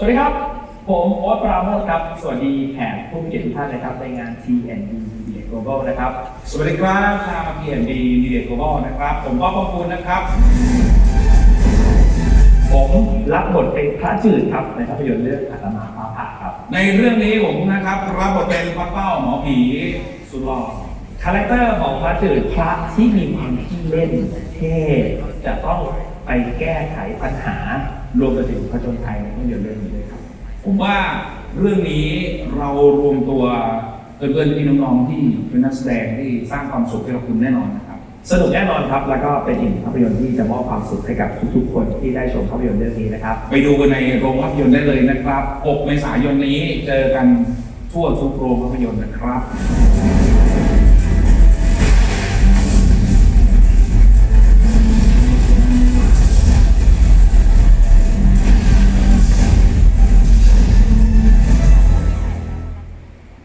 วัสดีครับ ผมโอ๊ตปราโมทครับ สวัสดีแขกผู้มีเกียรติทุกท่านนะครับในงาน TND Media Global นะครับ สวัสดีครับชาวพีเอ็นดีมีเดียโกลบอลนะครับ ผมก็ขอบคุณนะครับ ผมรับบทเป็นพระจืดครับในภาพยนตร์เรื่องอาตมาฟ้าผ่าครับ ในเรื่องนี้ผมนะครับรับบทเป็นพระเป้าหมอผีสุดหล่อ คาแรคเตอร์ของพระจืดพระที่มีความขี้เล่นเท่จะต้องไปแก้ไขปัญหารวมไปถึงผจญภัยในภาพยนตร์เรื่องนี้ด้วยครับ ผมว่าเรื่องนี้เรารวมตัวเพื่อนๆพี่น้องๆที่เป็นนักแสดงที่สร้างความสุขให้กับคุณแน่นอนนะครับ สนุกแน่นอนครับ แล้วก็เป็นอีกหนึ่งภาพยนตร์ที่จะมอบความสุขให้กับทุกๆ คนที่ได้ชมภาพยนตร์เรื่องนี้นะครับ ไปดูกันในโรงภาพยนตร์ได้เลยนะครับ 6 เมษายนนี้เจอกันทั่วทุกโรงภาพยนตร์นะครับ